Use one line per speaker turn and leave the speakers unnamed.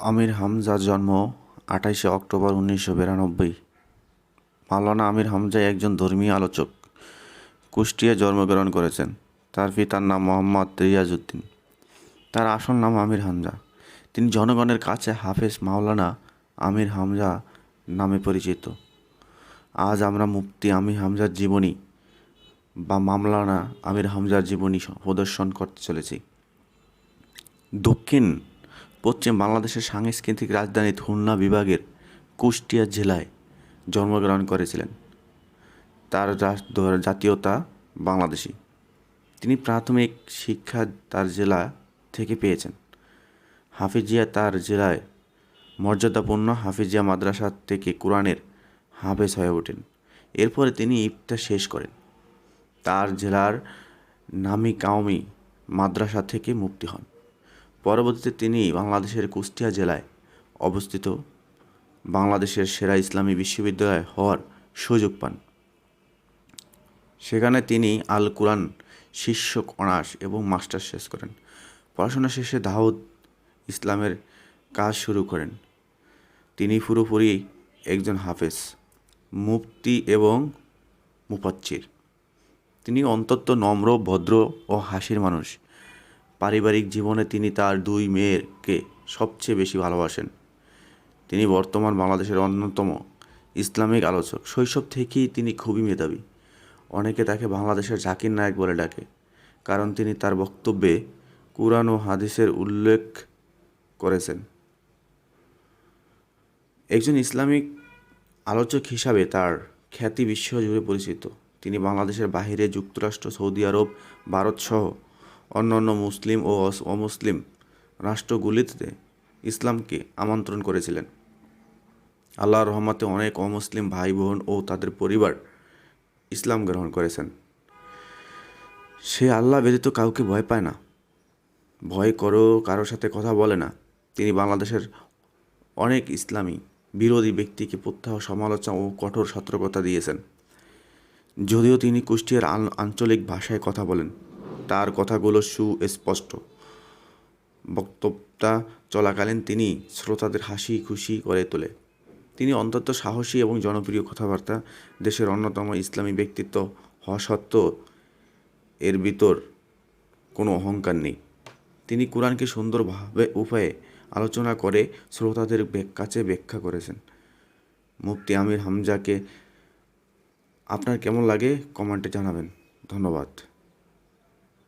আমির হামজার জন্ম আঠাইশে অক্টোবর উনিশশো বিরানব্বই। মাওলানা আমির হামজা একজন ধর্মীয় আলোচক। কুষ্টিয়ায় জন্মগ্রহণ করেছেন। তার পিতার নাম মোহাম্মদ রিয়াজউদ্দিন। তার আসল নাম আমির হামজা। তিনি জনগণের কাছে হাফেজ মাওলানা আমির হামজা নামে পরিচিত। আজ আমরা মুফতি আমির হামজার জীবনী বা মামলানা আমির হামজার জীবনী প্রদর্শন করতে চলেছি। দক্ষিণ পশ্চিম বাংলাদেশের সাংস্কৃতিক রাজধানী খুলনা বিভাগের কুষ্টিয়া জেলায় জন্মগ্রহণ করেছিলেন। তার জাতীয়তা বাংলাদেশি। তিনি প্রাথমিক শিক্ষা তার জেলা থেকে পেয়েছেন। হাফিজিয়া তার জেলায় মর্যাদাপূর্ণ হাফিজিয়া মাদ্রাসা থেকে কোরআনের হাফেজ হয়ে ওঠেন। এরপরে তিনি ইফতা শেষ করেন। তার জেলার নামি কাউমি মাদ্রাসা থেকে মুক্তি হন। পরবর্তীতে তিনি বাংলাদেশের কুষ্টিয়া জেলায় অবস্থিত বাংলাদেশের সেরা ইসলামী বিশ্ববিদ্যালয় হওয়ার সুযোগ পান। সেখানে তিনি আল কোরআন শীর্ষক অনার্স এবং মাস্টার শেষ করেন। পড়াশোনা শেষে দাউদ ইসলামের কাজ শুরু করেন। তিনি পুরোপুরি একজন হাফেজ, মুফতি এবং মুফাচ্চির তিনি অন্তত নম্র, ভদ্র ও হাসির মানুষ। পারিবারিক জীবনে তিনি তার দুই মেয়েরকে সবচেয়ে বেশি ভালোবাসেন। তিনি বর্তমান বাংলাদেশের অন্যতম ইসলামিক আলোচক। শৈশব থেকেই তিনি খুবই মেধাবী। অনেকে তাকে বাংলাদেশের জাকির নায়ক বলে ডাকে, কারণ তিনি তার বক্তব্যে কুরআন ও হাদিসের উল্লেখ করেছেন। একজন ইসলামিক আলোচক হিসাবে তার খ্যাতি বিশ্বজুড়ে পরিচিত। তিনি বাংলাদেশের বাইরে যুক্তরাষ্ট্র, সৌদি আরব ভারতসহ অন্যান্য মুসলিম ও অমুসলিম রাষ্ট্রগুলিতে ইসলামকে আমন্ত্রণ করেছিলেন। আল্লাহ রহমাতে অনেক অমুসলিম ভাই বোন ও তাদের পরিবার ইসলাম গ্রহণ করেছেন। সে আল্লাহ ব্যতীত কাউকে ভয় পায় না। ভয় করো কারোর সাথে কথা বলে না। তিনি বাংলাদেশের অনেক ইসলামী বিরোধী ব্যক্তিকে প্রত্যাহ, সমালোচনা ও কঠোর সতর্কতা দিয়েছেন। যদিও তিনি কুষ্টিয়ার আঞ্চলিক ভাষায় কথা বলেন। তার কথাগুলো সুস্পষ্ট। বক্তব্যটা চলাকালীন তিনি শ্রোতাদের হাসি খুশি করে তোলে। তিনি অন্তত সাহসী এবং জনপ্রিয় কথাবার্তা দেশের অন্যতম ইসলামী ব্যক্তিত্ব হওয়া সত্ত্বেও এর ভিতর কোনো অহংকার নেই। তিনি কোরআনকে সুন্দরভাবে উপায়ে আলোচনা করে শ্রোতাদের কাছে ব্যাখ্যা করেছেন। মুফতি আমির হামজাকে আপনার কেমন লাগে কমেন্টে জানাবেন। ধন্যবাদ।